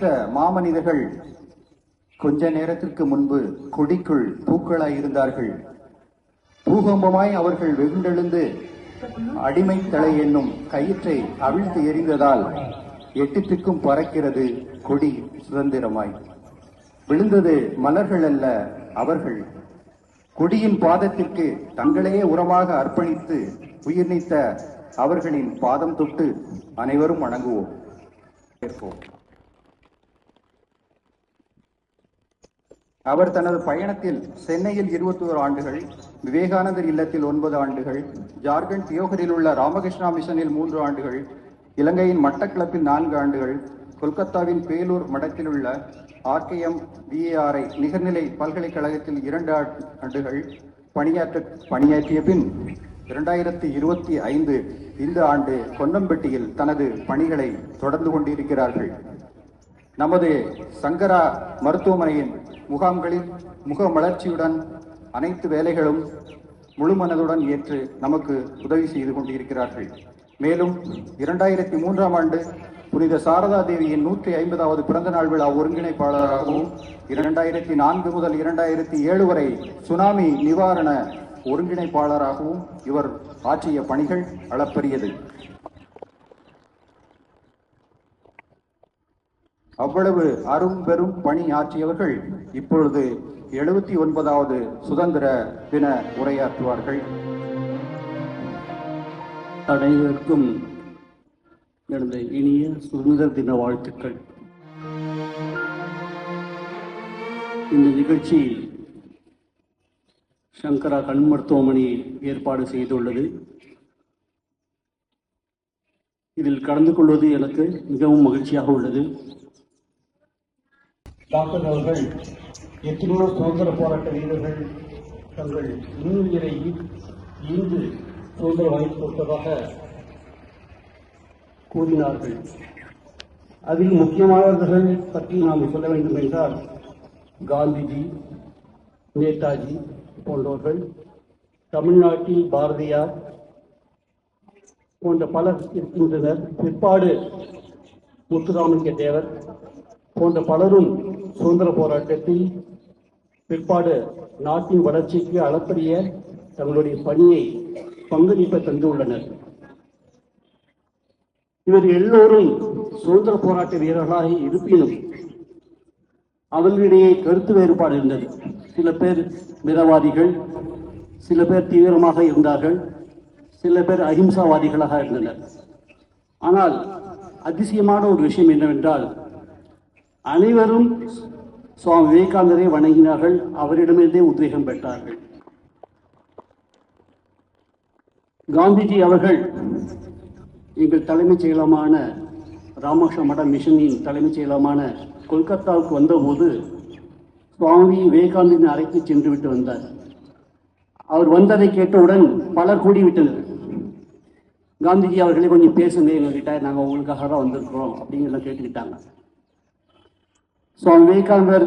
நமக்காக மாமனிதர்கள் கொஞ்ச நேரத்திற்கு முன்பு கொடிக்குள் பூக்களாய் இருந்தார்கள். பூகம்பமாய் அவர்கள் வெகுண்டெழுந்து அடிமை தலை என்னும் கயிற்றை அவிழ்த்து எறிந்ததால் எட்டுத்திற்கும் பறக்கிறது கொடி சுதந்திரமாய். விழுந்தது மலர்கள் அல்ல அவர்கள். கொடியின் பாதத்திற்கு தங்களையே உரமாக அர்ப்பணித்து உயிர் நீத்த அவர்களின் பாதம் தொட்டு அனைவரும் வணங்குவோம். அவர் தனது பயணத்தில் சென்னையில் 21 ஆண்டுகள் விவேகானந்தர் இல்லத்தில் ஒன்பது ஆண்டுகள் ஜார்க்கண்ட் தியோகரில் உள்ள ராமகிருஷ்ணா மிஷனில் மூன்று ஆண்டுகள் இலங்கையின் மட்டக்களப்பில் நான்கு ஆண்டுகள் கொல்கத்தாவின் பேலூர் மடத்தில் உள்ள ஆர்கேஎம் விஏஆர்ஐ நிகர்நிலை பல்கலைக்கழகத்தில் இரண்டு ஆண்டுகள் பணியாற்ற பணியாற்றிய பின் இரண்டாயிரத்தி இருபத்தி ஐந்து இந்த ஆண்டு கொன்னம்பட்டியில் தனது பணிகளை தொடர்ந்து கொண்டிருக்கிறார்கள். நமது சங்கரா மருத்துவமனையின் முகாம்களில் முக மலர்ச்சியுடன் அனைத்து வேலைகளும் முழுமனதுடன் ஏற்று நமக்கு உதவி செய்து கொண்டிருக்கிறார்கள். மேலும் இரண்டாயிரத்தி மூன்றாம் ஆண்டு புனித சாரதா தேவியின் நூற்றி ஐம்பதாவது பிறந்த நாள் விழா ஒருங்கிணைப்பாளராகவும் இரண்டாயிரத்தி நான்கு முதல் இரண்டாயிரத்தி ஏழு வரை சுனாமி நிவாரண ஒருங்கிணைப்பாளராகவும் இவர் ஆற்றிய பணிகள் அளப்பரியது. அவ்வளவு அரும் பெரும் பணி ஆற்றியவர்கள் இப்பொழுது எழுபத்தி ஒன்பதாவது சுதந்திர தின உரையாற்றுவார்கள். அனைவருக்கும் எனது இனிய சுதந்திர தின வாழ்த்துக்கள். இந்த நிகழ்ச்சி சங்கரா கண் மருத்துவமனை ஏற்பாடு செய்துள்ளது. இதில் கலந்து கொள்வது எனக்கு மிகவும் மகிழ்ச்சியாக உள்ளது. டாக்டர் அவர்கள் எத்தனையோ சுதந்திர போராட்ட வீரர்கள் தங்கள் இன்னுயிரை ஈந்து சுதந்திர வாய்ப்பு கொடுத்ததாக கூறினார்கள். அதில் முக்கியமானவர்கள் பற்றி நாம் சொல்ல வேண்டும் என்றால் காந்திஜி நேதாஜி போன்றவர்கள் தமிழ்நாட்டில் பாரதியார் போன்ற பலர் இருக்கின்றனர். பிற்பாடு முத்துராமலிங்க தேவர் போன்ற பலரும் சுதந்திர போராட்டத்தில் பிற்பாடு நாட்டின் வளர்ச்சிக்கு அளப்பரிய தங்களுடைய பணியை பங்களிப்பை தந்துள்ளனர். இவர் எல்லோரும் சுதந்திர போராட்ட வீரர்களாக இருப்பினும் அவர்களிடையே கருத்து வேறுபாடு இருந்தது. சில பேர் மிதவாதிகள் சில பேர் தீவிரமாக இருந்தார்கள் சில பேர் அஹிம்சாவாதிகளாக இருந்தனர். ஆனால் அதிசயமான ஒரு விஷயம் என்னவென்றால் அனைவரும் சுவாமி விவேகானந்தரை வணங்கினார்கள். அவரிடமிருந்தே உத்வேகம் பெற்றார்கள். காந்திஜி அவர்கள் எங்கள் தலைமைச் செயலமான ராமகிருஷ்ண மட மிஷனின் தலைமைச் செயலமான கொல்கத்தாவுக்கு வந்தபோது சுவாமி விவேகானந்தின் அறைக்கு சென்று விட்டு வந்தார். அவர் வந்ததை கேட்டவுடன் பலர் கூடிவிட்டனர். காந்திஜி அவர்களே கொஞ்சம் பேசுங்க எங்ககிட்ட நாங்கள் உங்களுக்காக தான் வந்திருக்கிறோம் அப்படிங்கிறத கேட்டுக்கிட்டாங்க. சுவாமி விவேகானந்தர்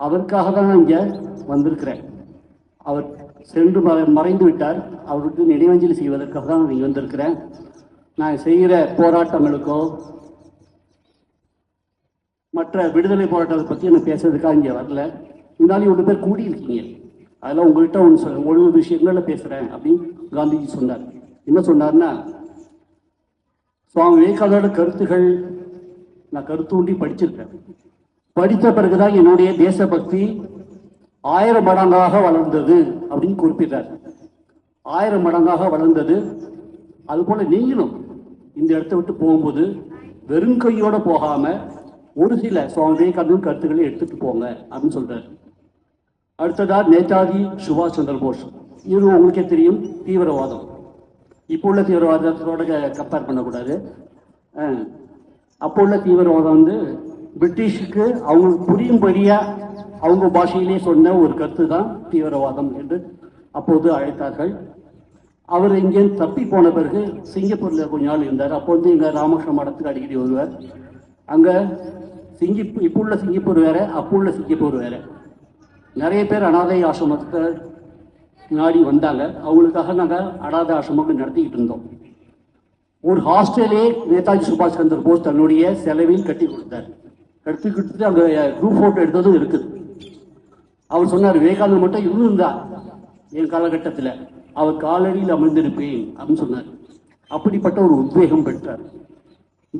அவருக்காக தான் நான் இங்கே வந்திருக்கிறேன். அவர் சென்று மறை மறைந்து விட்டார். அவருக்கு நினைவஞ்சலி செய்வதற்காக தான் நான் இங்கே வந்திருக்கிறேன். நான் செய்கிற போராட்டங்களுக்கோ மற்ற விடுதலை போராட்டத்தை பற்றி நான் பேசுறதுக்காக இங்கே வரல. இருந்தாலும் இவ்வளோ பேர் கூடியிருக்கீங்க. அதெல்லாம் உங்கள்கிட்ட ஒன்று சொல் ஒரு ஒரு பேசுகிறேன் அப்படின்னு காந்திஜி சொன்னார். என்ன சொன்னார்னா சுவாமி விவேகானந்தோட கருத்துகள் நான் கருத்தூண்டி படிச்சிருக்கேன் படித்த பிறகுதான் என்னுடைய தேசபக்தி ஆயிரம் மடங்காக வளர்ந்தது அப்படின்னு குறிப்பிட்டார் ஆயிரம் மடங்காக வளர்ந்தது. அதுபோல நீங்களும் இந்த இடத்த விட்டு போகும்போது வெறும் கையோட போகாம ஒரு சில சுவாமி விவேகானந்தன் கருத்துக்களை எடுத்துட்டு போங்க அப்படின்னு சொல்றாரு. அடுத்ததா நேதாஜி சுபாஷ் சந்திர போஸ். இது உங்களுக்கே தெரியும் தீவிரவாதம். இப்போ உள்ள தீவிரவாதத்தோட கம்பேர் பண்ணக்கூடாது. அப்போ உள்ள தீவிரவாதம் வந்து பிரிட்டிஷுக்கு அவங்களுக்கு புரியும்படியா அவங்க பாஷையிலே சொன்ன ஒரு கருத்து தான் தீவிரவாதம் என்று அப்போது அழைத்தார்கள். அவர் இங்கே தப்பி போன பிறகு சிங்கப்பூரில் கொஞ்ச நாள் இருந்தார். அப்போ வந்து இங்கே ராமகிருஷ்ண மடத்துக்கு அடிக்கடி வருவார். அங்கே சிங்கி இப்போ உள்ள சிங்கப்பூர் வேற அப்போ உள்ள சிங்கப்பூர் வேற. நிறைய பேர் அனாதை ஆசிரமத்தை நாடி வந்தாங்க. அவங்களுக்காக நாங்கள் அனாதை ஆசிரமங்கள் நடத்திக்கிட்டு இருந்தோம். ஒரு ஹாஸ்டலே நேதாஜி சுபாஷ் சந்திர போஸ் தன்னுடைய செலவில் கட்டி கொடுத்தார். கட்டி கொடுத்துட்டு அந்த குரூப் போட்டோ எடுத்ததும் இருக்குது. அவர் சொன்னார் விவேகானந்தர் மட்டும் இருந்திருந்தா என் காலகட்டத்தில் அவர் காலடியில் அமர்ந்திருப்பேன் அப்படின்னு சொன்னார். அப்படிப்பட்ட ஒரு உத்வேகம் பெற்றார்.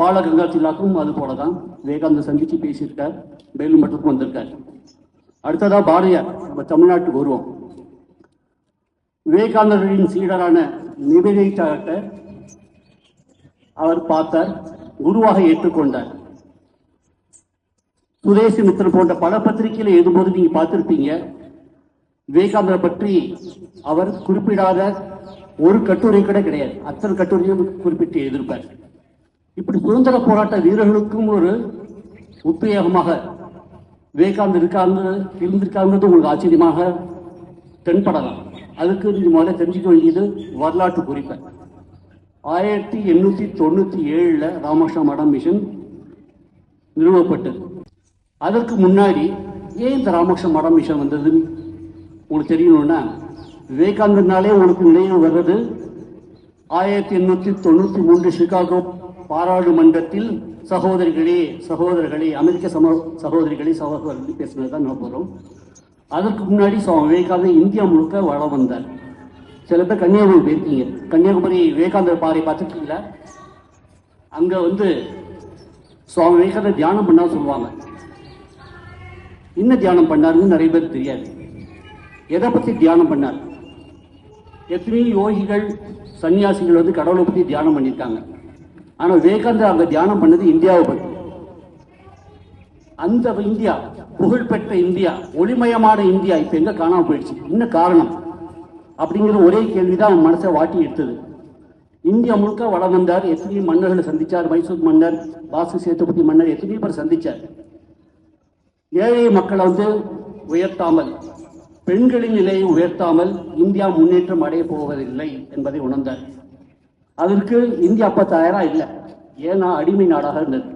பாலகங்கா திலாக்கும் அது போலதான் விவேகானந்தர் சந்திச்சு பேசியிருக்கார் வேலு மட்டத்துக்கும் வந்திருக்கார். அடுத்ததா பாரதியார் நம்ம தமிழ்நாட்டுக்கு வருவோம். விவேகானந்தரின் சீடரான நிவேதிதாட்ட அவர் பார்த்தார் குருவாக ஏற்றுக்கொண்டார். சுதேசி மித்திரன் போன்ற பல பத்திரிகையில எழுதும்போது நீங்க பார்த்திருப்பீங்க. விவேகானந்தரை பற்றி அவர் குறிப்பிடாத ஒரு கட்டுரை கூட கிடையாது. அத்தனை கட்டுரையும் குறிப்பிட்டு எழுதியிருப்பார். இப்படி சுதந்திர போராட்ட வீரர்களுக்கும் ஒரு உத்வேகமாக விவேகானந்தர் இருக்காங்க இருந்திருக்காங்கிறது உங்களுக்கு ஆச்சரியமாக தென்படலாம். அதுக்கு நீங்க முதல்ல தெரிஞ்சுக்க வேண்டியது வரலாற்று குறிப்பை. ஆயிரத்தி எண்ணூற்றி தொண்ணூற்றி ஏழில் ராமகிருஷ்ண மடம் மிஷன் நிறுவப்பட்டது. அதற்கு முன்னாடி ஏன் இந்த ராமகிருஷ்ண மடம் மிஷன் வந்ததுன்னு உங்களுக்கு தெரியணும்னா விவேகானந்தனாலே உங்களுக்கு நினைவு வர்றது ஆயிரத்தி எண்ணூற்றி தொண்ணூற்றி மூன்று சிகாகோ பாராளுமன்றத்தில் சகோதரிகளே சகோதரர்களே அமெரிக்க சம சகோதரிகளே சகோதரர்கள் பேசுனது தான் நம்ம போகிறோம் அதற்கு முன்னாடி சுவாமி விவேகானந்தர் இந்தியா முழுக்க வள வந்தார். சில பேர் கன்னியாகுமரி போயிருக்கீங்க. கன்னியாகுமரி விவேகானந்தர் பாறை பார்த்துருக்கீங்களா? அங்க வந்து சுவாமி விவேகானந்தர் தியானம் பண்ணா சொல்லுவாங்க. என்ன தியானம் பண்ணாருன்னு நிறைய பேருக்கு தெரியாது. எதை பத்தி தியானம் பண்ணார்? எத்தனையோ யோகிகள் சன்னியாசிகள் வந்து கடவுளை பத்தி தியானம் பண்ணியிருக்காங்க. ஆனா விவேகானந்தர் அங்க தியானம் பண்ணது இந்தியாவை பற்றி அந்த இந்தியா புகழ்பெற்ற இந்தியா ஒளிமயமான இந்தியா இப்ப எங்க காணாம போயிடுச்சு? என்ன காரணம்? அப்படிங்கிற ஒரே கேள்விதான் அவன் மனசை வாட்டி எடுத்தது. இந்தியா முழுக்க வளம் வந்தார் எத்தனையோ மன்னர்களை சந்திச்சார் மைசூர் மன்னர் வாசு சேத்துபதி மன்னர் எத்தனையோ பேர் சந்திச்சார். ஏழை மக்களை வந்து உயர்த்தாமல் பெண்களின் நிலையை உயர்த்தாமல் இந்தியா முன்னேற்றம் அடைய போவதில்லை என்பதை உணர்ந்தார். அதற்கு இந்தியா அப்ப தயாரா இல்லை. ஏன்னா அடிமை நாடாக இருந்தது.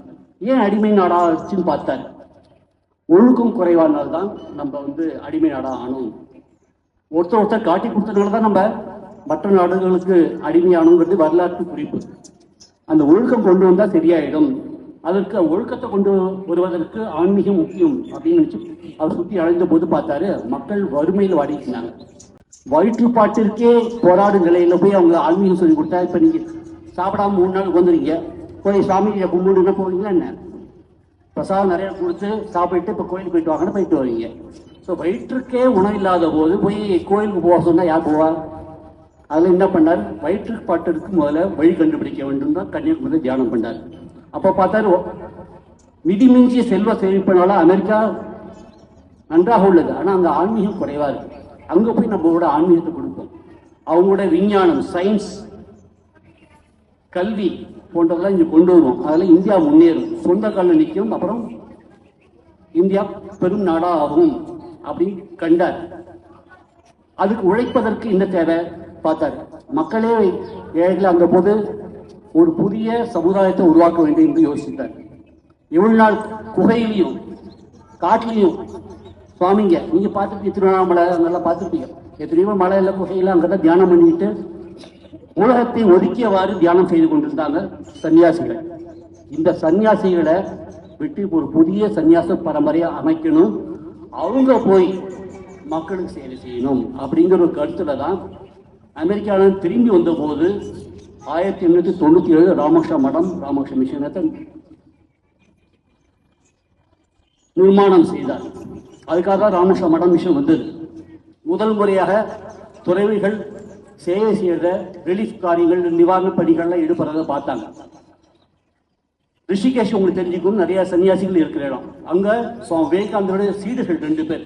ஏன் அடிமை நாடாக இருந்துச்சுன்னு பார்த்தார். ஒழுக்கம் குறைவானால் தான் நம்ம வந்து அடிமை நாடாக ஆனோம். ஒருத்தர் ஒருத்தர் காட்டி கொடுத்ததுனால தான் நம்ம மற்ற நாடுகளுக்கு அடிமையானுங்கிறது வரலாற்று குறிப்பு. அந்த ஒழுக்கம் கொண்டு வந்தா சரியாயிடும். அதற்கு ஒழுக்கத்தை கொண்டு வருவதற்கு ஆன்மீகம் முக்கியம் அப்படின்னு நினைச்சு அவர் சுத்தி அடைந்த போது பார்த்தாரு மக்கள் வறுமையில் வாடிக்கிறாங்க வயிற்றுப்பாட்டிற்கே போராடும் நிலையில போய் அவங்க ஆன்மீகம் சொல்லி கொடுத்தா இப்ப நீங்க சாப்பிடாம மூணு நாள் வந்துறீங்க போய் சாமியை கும்பிடுன்னா போவீங்களா என்ன? பிரசாதம் நிறைய கொடுத்து சாப்பிட்டு இப்போ கோயிலுக்கு போயிட்டு வாங்கன்னு போயிட்டு வருவீங்க. ஸோ வயிற்றுக்கே உணவு இல்லாத போது போய் கோயிலுக்கு போக சொன்னால் யார் போவார் அதில் என்ன பண்ணார்? வயிற்றுக்கு பாட்டிற்கு முதல்ல வழி கண்டுபிடிக்க வேண்டும் தான் கன்னியாகுமரி தியானம் பண்ணார். அப்போ பார்த்தார் ஓ, மிதிமிஞ்சிய செல்வ சேமிப்பினால அமெரிக்கா நன்றாக உள்ளது. ஆனால் அங்கே ஆன்மீகம் குறைவாக இருக்குது அங்கே போய் நம்மளோட ஆன்மீகத்தை கொடுப்போம். அவங்களோட விஞ்ஞானம் சயின்ஸ் கல்வி போன்றதெல்லாம் இங்கே கொண்டு வருவோம். அதில் இந்தியா முன்னேறும். சொந்த காலில் நிற்கும். அப்புறம் இந்தியா பெரும் நாடா அப்படின்னு அப்படி கண்டார். அதுக்கு உழைப்பதற்கு என்ன தேவை? பார்த்தார். மக்களே ஏழைகள் அந்த போது ஒரு புதிய சமுதாயத்தை உருவாக்க வேண்டும் என்று யோசித்தார். இவ்வளவு நாள் குகையிலையும் காட்டிலையும் சுவாமிங்க நீங்க பார்த்துருப்பீங்க திருவண்ணாமலை அங்கெல்லாம் பார்த்துருப்பீங்க. எத்தனையோ மலையில குகையில அங்கதான் தியானம் பண்ணிட்டு உலகத்தை ஒதுக்கியவாறு தியானம் செய்து கொண்டிருந்தாங்க சன்னியாசிகள். இந்த சன்னியாசிகளை விட்டு ஒரு புதிய சன்னியாச பரம்பரையை அமைக்கணும். அவங்க போய் மக்களுக்கு சேவை செய்யணும் அப்படிங்கிற ஒரு கருத்துல தான் அமெரிக்காவில் திரும்பி வந்தபோது ஆயிரத்தி எண்ணூற்றி தொண்ணூற்றி ஏழு ராமகிருஷ்ண மடம் ராமகிருஷ்ண மிஷனத்தை நிர்மாணம் செய்தார். அதுக்காக தான் ராமகிருஷ்ண மடம் மிஷன் வந்தது. முதல் முறையாக துறவிகள் சேவை செய்கிற ரிலீஃப் காரியங்கள் நிவாரண பணிகள்லாம் ஈடுபடுறத பார்த்தாங்க. ரிஷிகேஷ் உங்களுக்கு தெரிஞ்சுக்கும் நிறைய சன்னியாசிகள் இருக்கிற இடம். அங்க சுவாமி விவேகானந்தருடைய சீடர்கள் ரெண்டு பேர்.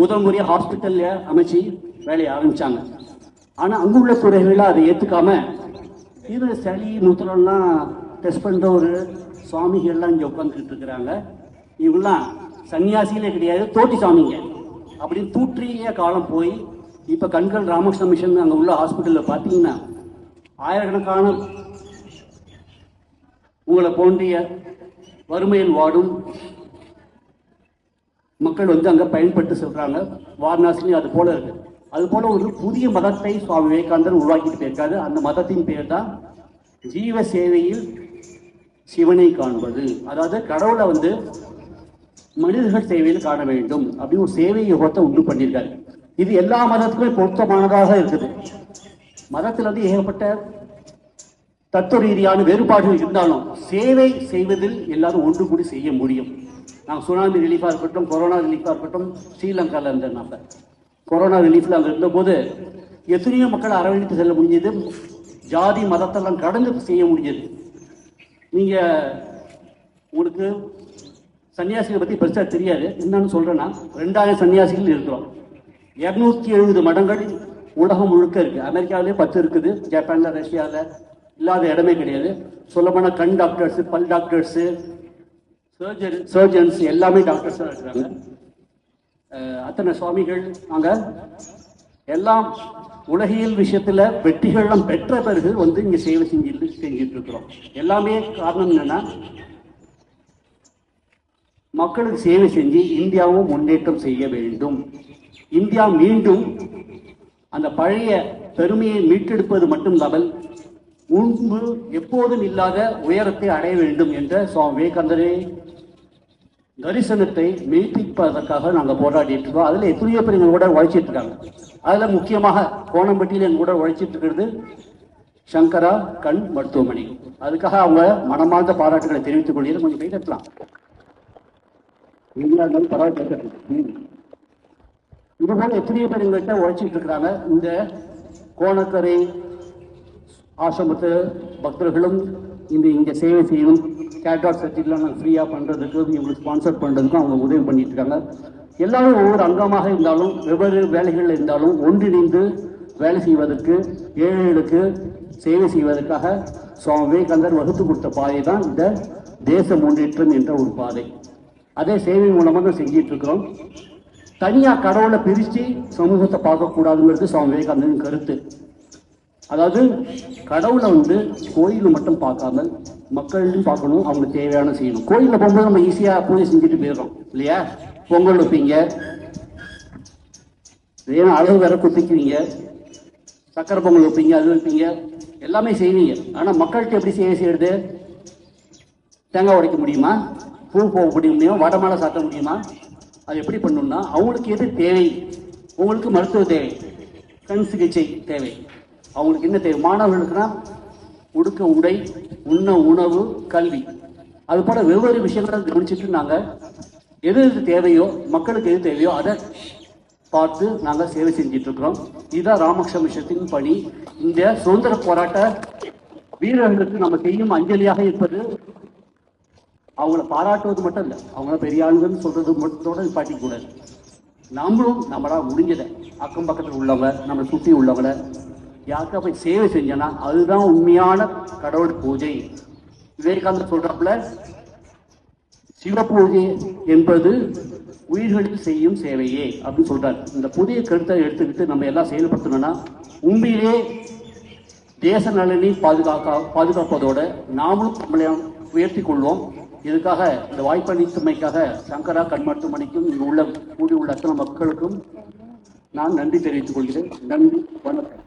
முதல் முறையா ஹாஸ்பிட்டல்ல அமைச்சு வேலையை ஆரம்பிச்சாங்க. ஆனா அங்குள்ள துறைகளை அதை ஏத்துக்காம இது சளி மூத்திரம்லாம் டெஸ்ட் பண்ற ஒரு சுவாமிகள்லாம் இங்க உட்காந்துக்கிட்டு இருக்கிறாங்க. இவங்கெல்லாம் சன்னியாசிகளே கிடையாது தோட்டி சாமிங்க அப்படின்னு தூற்றிய காலம் போய் இப்ப கண்கள் ராமகிருஷ்ண மிஷன் அங்க உள்ள ஹாஸ்பிட்டல்ல பாத்தீங்கன்னா ஆயிரக்கணக்கான உங்களை போன்றிய வறுமையில் வாடும் மக்கள் வந்து அங்கே பயன்பட்டு செல்றாங்க. வாரணாசிலையும் அது போல இருக்கு. அது போல ஒரு புதிய மதத்தை சுவாமி விவேகானந்தர் உருவாக்கிட்டு போயிருக்காரு. அந்த மதத்தின் பேர் தான் ஜீவ சேவையில் சிவனை காண்பது. அதாவது கடவுளை வந்து மனிதர்கள் சேவையில் காண வேண்டும் அப்படின்னு ஒரு சேவை யோகத்தை உண்டு பண்ணியிருக்காரு. இது எல்லா மதத்துக்குமே பொருத்தமானதாக இருக்குது. மதத்தில் வந்து ஏகப்பட்ட தத்துவ ரீதியான வேறுபாடுகள் இருந்தாலும் சேவை செய்வதில் எல்லாரும் ஒன்று கூடி செய்ய முடியும். நான் சுனாமி ரிலீஃபாக இருக்கட்டும் கொரோனா ரிலீஃபாக இருக்கட்டும் ஸ்ரீலங்காவில் இருந்தேன் நான் கொரோனா ரிலீஃபில் அங்கே இருந்தபோது எத்தனையோ மக்கள் அரவணைத்து செல்ல முடிஞ்சது. ஜாதி மதத்தெல்லாம் கடந்து செய்ய முடிஞ்சது. நீங்கள் உங்களுக்கு சன்னியாசிகளை பற்றி பெருசாக தெரியாது. என்னன்னு சொல்கிறேன்னா ரெண்டாயிரம் சன்னியாசிகள் இருக்கிறோம். இரநூத்தி எழுபது மடங்கள் உலகம் முழுக்க இருக்குது அமெரிக்காவிலே பத்து இருக்குது ஜப்பானில் ரஷ்யாவில் இல்லாத இடமே கிடையாது. சொல்லப்போனால் கண் டாக்டர்ஸு பல் டாக்டர்ஸு சர்ஜன் சர்ஜன்ஸ் எல்லாமே டாக்டர்ஸ் தான் இருக்கிறாங்க. அத்தனை சுவாமிகள் நாங்கள் எல்லாம் உலகியல் விஷயத்தில் வெற்றிகள்லாம் பெற்ற பிறகு வந்து இங்கே சேவை செஞ்சு செஞ்சுட்டு இருக்கிறோம். எல்லாமே காரணம் என்னன்னா மக்களுக்கு சேவை செஞ்சு இந்தியாவும் முன்னேற்றம் செய்ய வேண்டும். இந்தியா மீண்டும் அந்த பழைய பெருமையை மீட்டெடுப்பது மட்டும் இல்லாமல் முன்பு எப்போதும் இல்லாத உயரத்தை அடைய வேண்டும் என்ற சுவாமி விவேகானந்தரே தரிசனத்தை மெய்ப்பிப்பதற்காக நாங்கள் போராடிட்டு இருக்கோம். அதில் எத்தனையோ பேர் எங்கள் கூட உழைச்சிட்டு இருக்காங்க. அதில் முக்கியமாக கோணம்பட்டியில் எங்கள் கூட உழைச்சிட்டு இருக்கிறது சங்கரா கண் மருத்துவமனை. அதுக்காக அவங்க மனமார்ந்த பாராட்டுகளை தெரிவித்துக் கொள்கிறது கொஞ்சம் கை தட்டலாம் இருந்தாலும் பரவாயில்ல கை இது போல எத்தனையோ பேர் எங்கள்கிட்ட உழைச்சிட்டு இருக்கிறாங்க. இந்த கோணக்கரை ஆசிரமத்து பக்தர்களும் இந்த இங்கே சேவை செய்யணும் கேட்டார் சர்டிஃபிகேட்லாம் நாங்கள் ஃப்ரீயாக பண்ணுறதுக்கு இவங்களுக்கு ஸ்பான்சர் பண்ணுறதுக்கும் அவங்க உதவி பண்ணிட்டு இருக்காங்க எல்லாரும் ஒவ்வொரு அங்கமாக இருந்தாலும் வெவ்வேறு வேலைகளில் இருந்தாலும் ஒன்றிணைந்து வேலை செய்வதற்கு ஏழைகளுக்கு சேவை செய்வதற்காக சுவாமி விவேகானந்தர் வகுத்து கொடுத்த பாதை தான் இந்த தேச முன்னேற்றம் என்ற ஒரு பாதை. அதே சேவை மூலமாக தான் செஞ்சிட்டு இருக்கிறோம் கடவுளை பிரித்து சமூகத்தை பார்க்கக்கூடாதுங்கிறது சுவாமி விவேகானந்தரின் கருத்து. அதாவது கடவுளை வந்து கோயிலில் மட்டும் பார்க்காம மக்களையும் பார்க்கணும் அவங்களுக்கு தேவையான செய்யணும். கோயிலில் போகும்போது நம்ம ஈஸியாக பூஜை செஞ்சுட்டு போயிடுறோம் இல்லையா? பொங்கல் வைப்பீங்க. ஏன்னா அளவு வேற குத்திக்குவீங்க. சக்கரை பொங்கல் வைப்பீங்க அது வைப்பீங்க. எல்லாமே செய்வீங்க. ஆனால் மக்கள்கிட்ட எப்படி செய்ய செய்யறது? தேங்காய் உடைக்க முடியுமா? பூ போக முடியுமா? வடமாலை சாத்த முடியுமா? அது எப்படி பண்ணணும்னா அவங்களுக்கு எது தேவை? உங்களுக்கு மருத்துவ தேவை கண் சிகிச்சை தேவை. அவங்களுக்கு என்ன தேவை மாணவர்களுக்குனா உடுக்க உடை உண்ண உணவு கல்வி. அது போல வெவ்வேறு விஷயங்களை கவனிச்சுட்டு நாங்கள் எது எது தேவையோ மக்களுக்கு எது தேவையோ அதை பார்த்து நாங்கள் சேவை செஞ்சுட்டு இருக்கிறோம் இதுதான் ராமகிருஷ்ண மிஷத்தின் பணி. இந்த சுதந்திர போராட்ட வீரர்களுக்கு நம்ம செய்யும் அஞ்சலியாக இருப்பது அவங்கள பாராட்டுவது மட்டும் இல்லை அவங்கள பெரிய ஆளுங்கன்னு சொல்றது மட்டுத்தோட நிப்பாட்டிக்க கூடாது நம்மளும் நம்மளா முடிஞ்சதை. அக்கம் பக்கத்தில் உள்ளவங்க நம்மளை சுற்றி உள்ளவங்களை யாருக்கா போய் சேவை செஞ்சனா அதுதான் உண்மையான கடவுள் பூஜை. விவேகானந்தர் சொல்றாப்புல சிவ பூஜை என்பது உயிர்களில் செய்யும் சேவையே அப்படின்னு சொல்றாரு. இந்த புதிய கருத்தை எடுத்துக்கிட்டு நம்ம எல்லாம் செயல்படுத்தணும்னா உண்மையிலே தேச நலனை பாதுகாக்க பாதுகாப்பதோட நாமளும் நம்மளை உயர்த்தி கொள்வோம். இதுக்காக இந்த வாய்ப்பளித்தமைக்காக சங்கரா கண் மருத்துவமனைக்கும் இங்கு உள்ள கூடியுள்ள உள்ள அத்தனை மக்களுக்கும் நான் நன்றி தெரிவித்துக் கொள்கிறேன். நன்றி வணக்கம்.